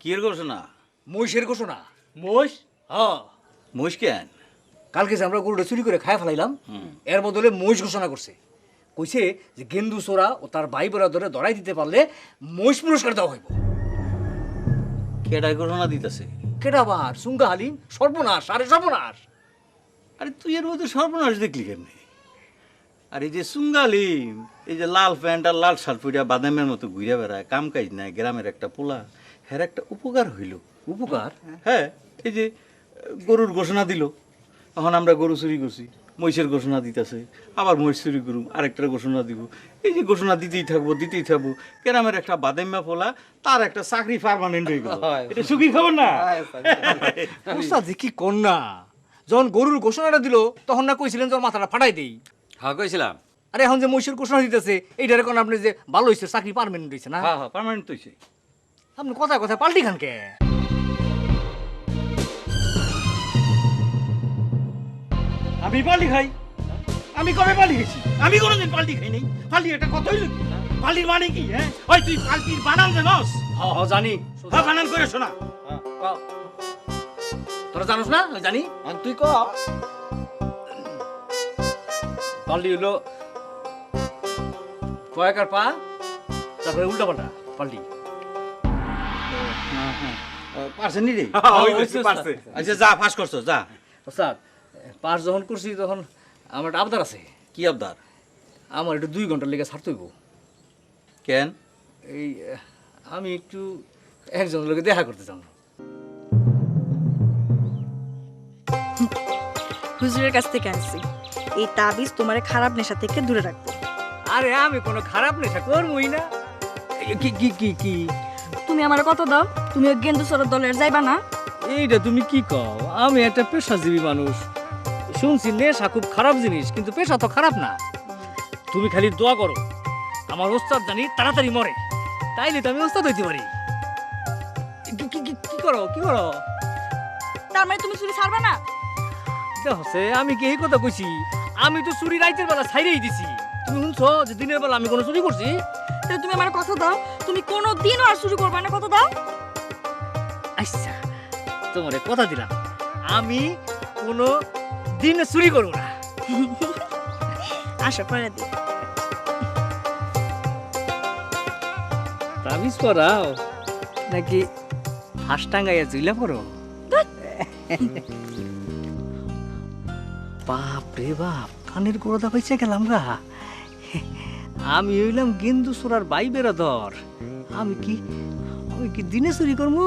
কি এর ঘোষণা? মহিষের ঘোষণা। মোষ হ্যাঁ। মহিষ কেন? কালকে যে আমরা গরুটা চুরি করে খায় ফেলাইলাম এর বদলে মহিষ ঘোষণা করছে। কইছে যে গেন্দু সোরা ও তার ভাই বোরা ধরে ধরাই দিতে পারলে মহিষ পুরস্কার দেওয়া হইব। কেডায় ঘোষণা দিতেছে? কেডাবার সুঙ্গা হালিম? সর্বনাশ আরে সর্বনাশ। আরে তুই এর মধ্যে সর্বনাশ দেখলি কেমনি? আর এই যে সুঙ্গালিম এই যে লাল প্যান্ট আর লাল শার্ট পরিয়া বাদামের মতো ঘুরে বেড়ায় কাম কাজ নাই গ্রামের একটা পোলা। হ্যার একটা উপকার হইল। উপকার? হ্যাঁ এই যে গরুর ঘোষণা দিল। এখন আমরা গরু চুরি করছি মহিষের ঘোষণা দিতেছে আবার মহিষ চুরি করুম আরেকটার ঘোষণা দিব। এই যে ঘোষণা দিতেই থাকব দিতেই থাকব গ্রামের একটা বাদাম্মা পোলা তার একটা চাকরি পারমানেন্ট হয়ে গেল। এটা সুখী খবর না? ওস্তাদ যে কি কন্যা? যখন গরুর ঘোষণাটা দিল তখন না কইছিলেন তোর মাথাটা ফাটাই দেই। হ্যাঁ কইছিলাম। আরে এখন যে মহিষের ঘোষণা দিতেছে এইটারে কোন আপনি যে ভালো হয়েছে চাকরি পারমানেন্ট হয়েছে না? হ্যাঁ হ্যাঁ পারমানেন্ট হয়েছে আপনি কথা কথা পাল্টি খান কে? আমি পাল্টি খাই। আমি কবে পাল্টি খেয়েছি? আমি কোনোদিন পাল্টি খাই নাই। পাল্টি এটা কতই লোক পাল্টির মানে কি হ্যাঁ? ওই তুই পাল্টির বানান জানস হ্যাঁ হ্যাঁ জানি। হ্যাঁ বানান করে শোনা। তোরা জানোস না? জানি। আর তুই ক। পাল্টি হলো কয়েক আর পা তারপরে উল্টা পাল্টা পাল্টি। পারছে নি রে? হয়েছে, পারছে। আচ্ছা যা ফাঁস করছ যা। ওস্তাদ পাস যখন করছি তখন আমার একটা আবদার আছে। কি আবদার? আমার একটু দুই ঘণ্টার লেগে ছাড়তে হইব। কেন? এই আমি একটু একজনের লোকে দেখা করতে চান হুজুরের কাছ থেকে আনছি। এই তাবিজ তোমার খারাপ নেশা থেকে দূরে রাখব। আরে আমি কোনো খারাপ নেশা করবই না। কি কি কি কি? তুমি আমার কত দাও। তুমি গেন্দু সরের দলের যাইবা না? এইটা তুমি কি কও? আমি একটা পেশাজীবী মানুষ। শুনছি নেশা খুব খারাপ জিনিস কিন্তু পেশা তো খারাপ না। তুমি খালি দোয়া করো আমার ওস্তাদ জানি তাড়াতাড়ি মরে। তাইলে তো আমি ওস্তাদ হইতে পারি। কি কি কি- কি করো কি করো? তার মানে তুমি চুরি ছাড়বা না? দেখো সে আমি কি এই কথা কইছি? আমি তো চুরি রাইতের বেলা ছাইরেই দিছি। তুমি শুনছো যে দিনের বেলা আমি কোনো চুরি করছি? তাহলে তুমি আমার কথা দাও। তুমি কোনো দিনও আর চুরি করবে না কথা দাও। আচ্ছা তোমারে কথা দিলাম। আমি কোনো দিন চুরি করব না। আশা করে দিই তাবিজ করাও নাকি হাঁস টাঙ্গাইয়া জুইলা পড়ো বাপ রে বাপ কানের গোড়া পাইছে গেলাম গা। আমি হইলাম গেন্দু সোরার বাই বেড়াদর। আমি কি আমি কি দিনে চুরি করব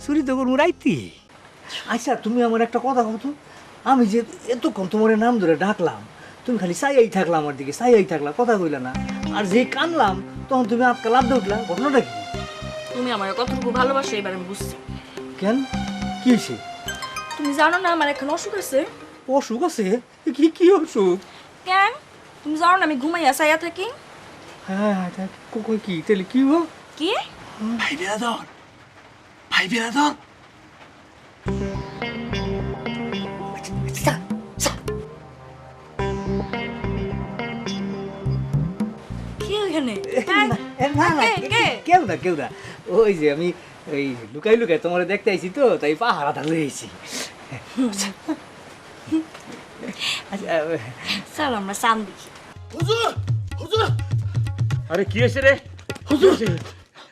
চুরি তো করব রাইতি আচ্ছা তুমি আমার একটা কথা কতো আমি যে এতক্ষণ তোমার নাম ধরে ডাকলাম তুমি খালি চাইয়াই থাকলাম আমার দিকে চাইয়াই থাকলা কথা কইলা না। আর যে কানলাম তখন তুমি আজকে লাভ দিয়ে উঠলা ঘটনাটা কি? তুমি আমার কতটুকু ভালোবাসো এবার আমি বুঝছি। কেন? কি হয়েছে? তুমি জানো না আমার এখন অসুখ আছে? অসুখ আছে? কি কি অসুখ? কেন? তুমি জানো না আমি ঘুমাইয়া চাইয়া থাকি? হ্যাঁ তা কো- কি তাহলে কি হো কি? ভাই বিরাদর ভাই বিরাদর? কেউ না কেউ না ওই যে আমি ওই লুকাই লুকাই তোমার দেখতে আইছি তো তাই পাহারা ধরে আইছি চলো আমরা চান দেখি হুজুর হুজুর আরে কি হয়েছে রে হুজুর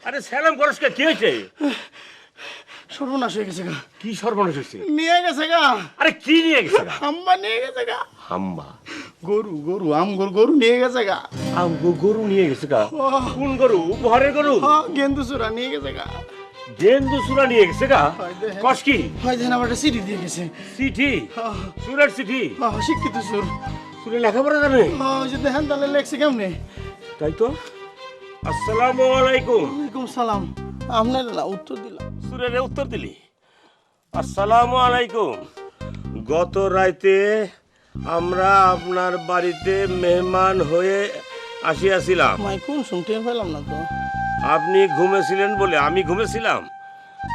আরে সালাম করস কে কি হয়েছে সর্বনাশ হয়ে গেছে গা। কি সর্বনাশ হয়েছে? নিয়ে গেছে গা। আরে কি নিয়ে গেছে গা? হাম্বা নিয়ে গেছে গা। হাম্বা? গরু গরু আম গরু গরু নিয়ে গেছে গা। আম গরু নিয়ে গেছে গা? কোন গরু? ঘরের গরু? গেন্দু চূড়া নিয়ে গেছে গা। গেন্দু সুরা নিয়ে গেছে গা? কস কি? হয় যেন আমার সিঁড়ি দিয়ে গেছে। সুরের চিঠি হ্যাঁ, শিক্ষিত সুর সুরে লেখাপড়া জানে? যে দেখেন তাহলে লেখছে কেমনে? তাই তো? আসসালামু আলাইকুম। ওয়ালাইকুম সালাম। আপনার না উত্তর দিলাম। সুরের উত্তর দিলি? আসসালামু আলাইকুম। গত রাইতে আমরা আপনার বাড়িতে মেহমান হয়ে আসিয়াছিলাম। মাই কোন শুনতে পেলাম না তো। আপনি ঘুমেছিলেন বলে আমি ঘুমেছিলাম।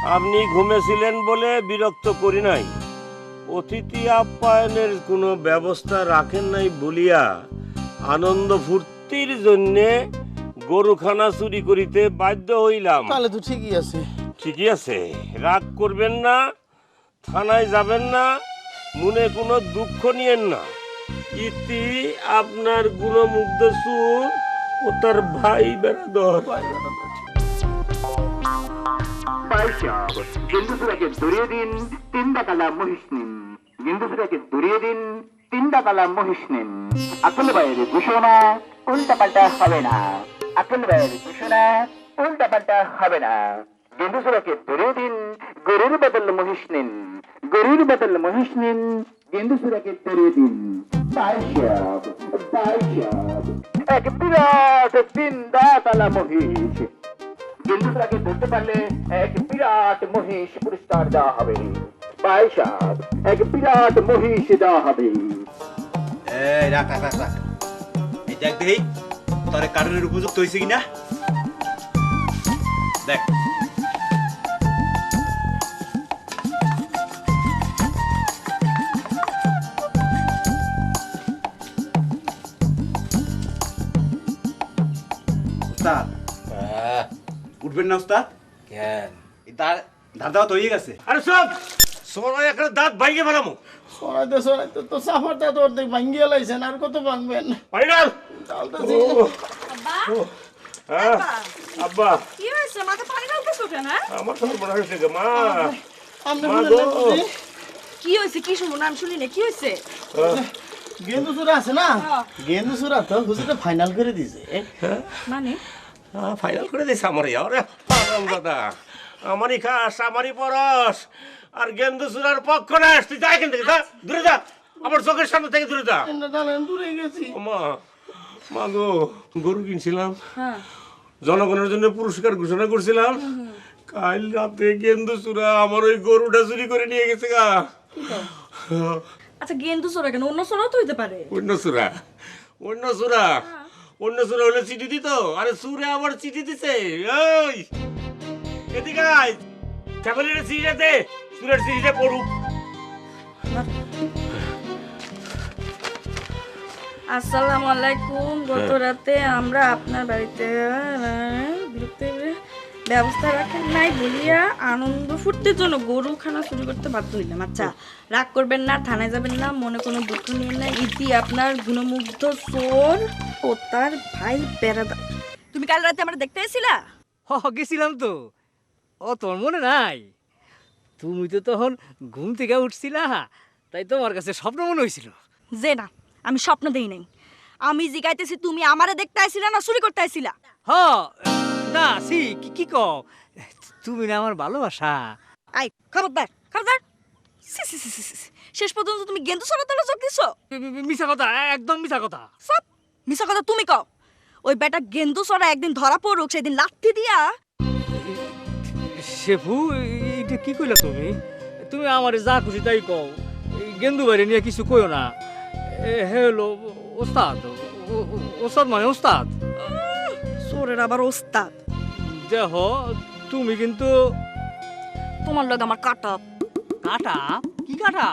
আপনি ঘুমেছিলেন বলে বিরক্ত করি নাই। অতিথি আপ্যায়নের কোনো ব্যবস্থা রাখেন নাই বলিয়া আনন্দ ফুর্তির জন্যে গরুখানা চুরি করিতে বাধ্য হইলাম। তাহলে তো ঠিকই আছে। ঠিকই আছে। রাগ করবেন না থানায় যাবেন না মনে কোনো দুঃখ নিয়েন না। ইতি আপনার গুণমুগ্ধ সুর ও তার ভাই বেড়াদর। বাইশাব গেন্দুসুরাকে ধরিয়ে দিন তিনটা কালা মহিষ নিন। গেন্দুসুরাকে ধরিয়ে দিন তিনটা কালা মহিষ নিন। আকল বাইরে ঘোষণা উল্টা পাল্টা হবে না। আকল বাইরে ঘোষণা উল্টা পাল্টা হবে না। গেন্দুসুরাকে ধরিয়ে দিন, গরুর বদল মহিষ নিন। গরুর বদল মহিষ নিন গেন্দুসুরাকে ধরিয়ে দিন। এক বিরাট কালা মহিষ। গেন্দুটাকে ধরতে পারলে এক বিরাট মহিষ পুরস্কার দেওয়া হবে। বাইশাব এক বিরাট মহিষ দেওয়া হবে। রাখ রাখ রাখ এই দেখ দেই তোর কারণের উপযুক্ত হয়েছে কিনা? দেখ। উস্তাদ। উঠবেন না উস্তাদ? কেন? ধার ধার দেওয়া তো হয়ে গেছে। আরে সব সবাই একটা দাঁত বাইকে ফেলামো। সরাইতে সরাইতে তো সাফারটা তো অর্ধেক ভাঙ্গিয়ে লাইছেন আর কত ভাঙবেন? ফাইনাল! হ্যাঁ আব্বা। কি হয়েছে? মাথা পানি কেন হ্যাঁ? আমার মনে হয়েছে গো, মা? কি হয়েছে? শুনি না কি হয়েছে? গেন্দু চূড়া আছে না? গেন্দু চূড়া তো হুজুরে ফাইনাল করে দিছে মানে? ফাইনাল করে দিয়েছে আমার। পাগল দাদা। আমারই খাস আমারই পরশ। আর গেন্দু চূড়ার পক্ষ না তুই যা এখান থেকে যা দূরে যা। আমার চোখের সামনে থেকে দূরে যা। দূরে গেছি। মা মা গো গরু কিনছিলাম। হ্যাঁ। জনগণের জন্য পুরস্কার ঘোষণা করছিলাম। কাল রাতে গেন্দু চূড়া আমার ওই গরুটা চুরি করে নিয়ে গেছে গা। আচ্ছা গেন্দু চোরা কেন? অন্য চোরাও তো হইতে পারে। অন্য চূড়া অন্য চূড়া। অন্য চূড়া হলে চিঠি দিত? আরে চূড়ে আবার চিঠি দিছে? ওই এদিকে আয়। পড়ুক। আসসালামু আলাইকুম গত রাতে আমরা আপনার বাড়িতে বিরক্ত ব্যবস্থা রাখেন নাই বলিয়া আনন্দ ফুর্তির জন্য গরু খানা চুরি করতে বাধ্য হইলাম। আচ্ছা রাগ করবেন না থানায় যাবেন না মনে কোনো দুঃখ নিয়ে না ইতি আপনার গুণমুগ্ধ চোর ও তার ভাই বেড়াদা তুমি কাল রাতে আমরা দেখতে এসেছিলা? হ গেছিলাম তো। ও তোর মনে নাই? তুমি তো তখন ঘুম থেকে উঠছিলা তাই তোমার কাছে স্বপ্ন মনে হয়েছিল। যে না আমি স্বপ্ন দেই নাই। আমি জিগাইতেছি তুমি আমারে দেখতে আইছিলা না চুরি করতে আইছিলা? হ না সি কি কি কও? তুমি না আমার ভালোবাসা। আই খবরদার খবরদার। সি, সি। শেষ পর্যন্ত তুমি গেন্দু সরা তলে চোখ দিছো মিছা কথা একদম মিছা কথা। সব মিছা কথা তুমি কও। ওই বেটা গেন্দু সরা একদিন ধরা পড়ুক সেদিন লাথি দিয়া শেফু এইটা কি কইলা তুমি? তুমি আমার যা খুশি তাই কও। এই গেন্দু বাইরে নিয়ে কিছু কইও না। হ্যালো ওস্তাদ ওস্তাদ মানে ওস্তাদ? চোরের আবার ওস্তাদ। দেহ তুমি কিন্তু তোমার লগে আমার কাটা কাটা কি কাটা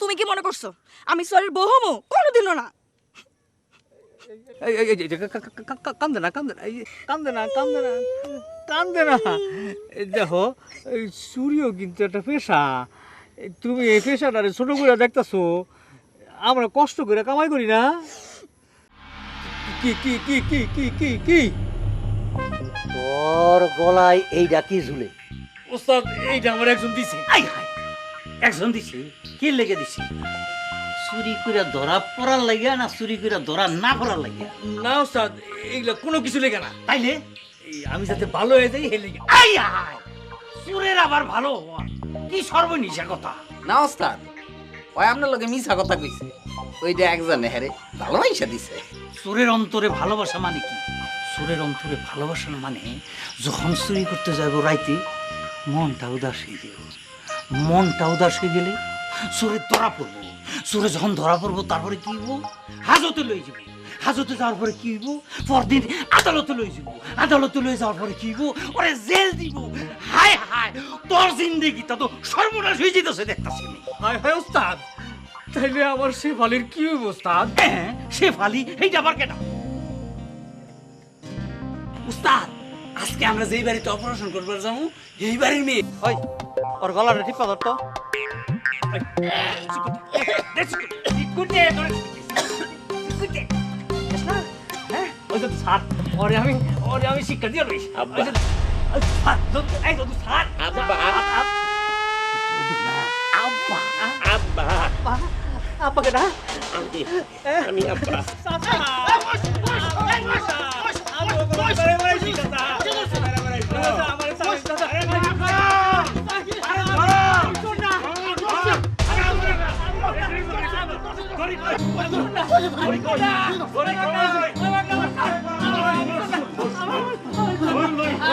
তুমি কি মনে করছ আমি চোরের বহুমু কোনোদিনও না। কান্দে না কান্দে না কান্দে না কান্দে না। কান্দে না। দেখো এই চুরিও কিন্তু একটা পেশা। তুমি এই পেশাটারে ছোট করে দেখতেছো আমরা কষ্ট করে কামাই করি না। কি কি কি কি কি কি কি? তোর গলায় এইটা কি ঝুলে? ওস্তাদ এইটা আমার একজন দিছে। আই হাই একজন দিছি? কি লেগে দিছি? চুরি করে ধরা পড়ার লাগিয়া না চুরি করে ধরা না পড়ার লাগিয়া? না ওস্তাদ এইগুলা কোনো কিছু লেগে না। তাইলে? আমি যাতে ভালো হয়ে যাই হে লেগে আই চুরের আবার ভালো হওয়া। কি সর্বনিশা কথা। না ওস্তাদ। ওই আপনার লগে মিছা কথা কইছে। ওইটা একজনে হেরে ভালোবাসা দিছে। চোরের অন্তরে ভালোবাসা মানে কি? চোরের অন্তরে ভালোবাসা মানে যখন চুরি করতে যাব রাইতে মনটা উদাস হয়ে যাবে মনটা উদাস হয়ে গেলে চোরের ধরা পড়ব। চোরে যখন ধরা পড়ব তারপরে কি হইব? হাজতে লই যাব হাজতে যাওয়ার পরে কি হইব? পরদিন আদালতে লই যাব আদালতে লই যাওয়ার পরে কি হইব? ওরে জেল দিব। হায় হায় তোর জিন্দেগিটা তো সর্বনাশ হয়ে যেতেছে দেখতাছি আমি। হায় হায় ওস্তাদ তাইলে আমার সে ভালির কি হইব ওস্তাদ হ্যাঁ সে ফালি এইটা আবার কেন উস্তাদ আজকে আমরা যেই বাড়িতে অপারেশন করবার যাব এই বাড়ির মেয়ে। ওই ওর গলাটা ঠিক পাথর তো। ওই তো ছাড় ওরে আমি ওরে আমি শিক্ষা দিয়ে রইছি আব্বা। ওই যে- ওই ছাড়, তো- এই তো তুই ছাড় আব্বা আব্বা আব্বা আব্বাকে না আমি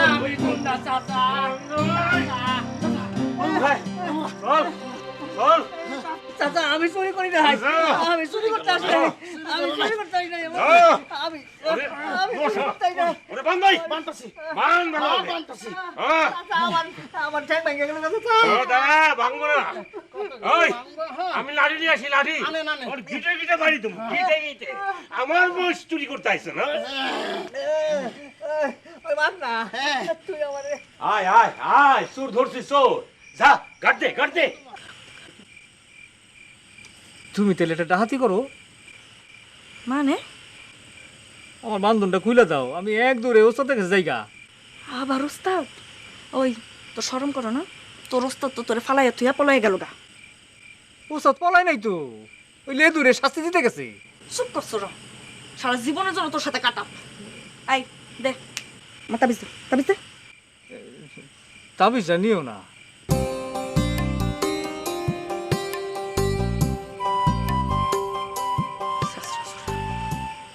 আমি চাচা আমি চুরি করি না আমি চুরি করতে আসি নাই। আমি চুরি করতে আসি নাই। আমি আমি চুরি করতে নাই। ওরে বান্দাই বান্তাছি। বান ভালো হ্যাঁ। চাচা, আমার আমার ঠ্যাং ভেঙে গেল চাচা। ও দাদা ভাঙবো না। ওই আমি লাঠি নিয়ে আসি লাঠি। ওর গিটে গিটে বাড়ি তুমি গিটে গিটে। আমার বয়স চুরি করতে আইছো না? ওই মার না তুই আমারে আয় আয় আয় চোর ধরছি চোর যা কাট দে কাট দে তুমি তাহলে এটা ডাহাতি করো। মানে? আমার বান্ধনটা খুলে দাও আমি এক দূরে ওস্তাদ থেকে যাইগা। আবার ওস্তাদ? ওই তো শরম করো না। তোর ওস্তাদ তো তোরে ফালাইয়া তুইয়া পলাই গেল গা। ওস্তাদ পলাই নাই তো। ওই লে দূরে শাস্তি দিতে গেছে। চুপ করছ সারা জীবনের জন্য তোর সাথে কাটাপ আই দে। আমার তাবিজ তাবিজ দে। তাবিজ নিও না।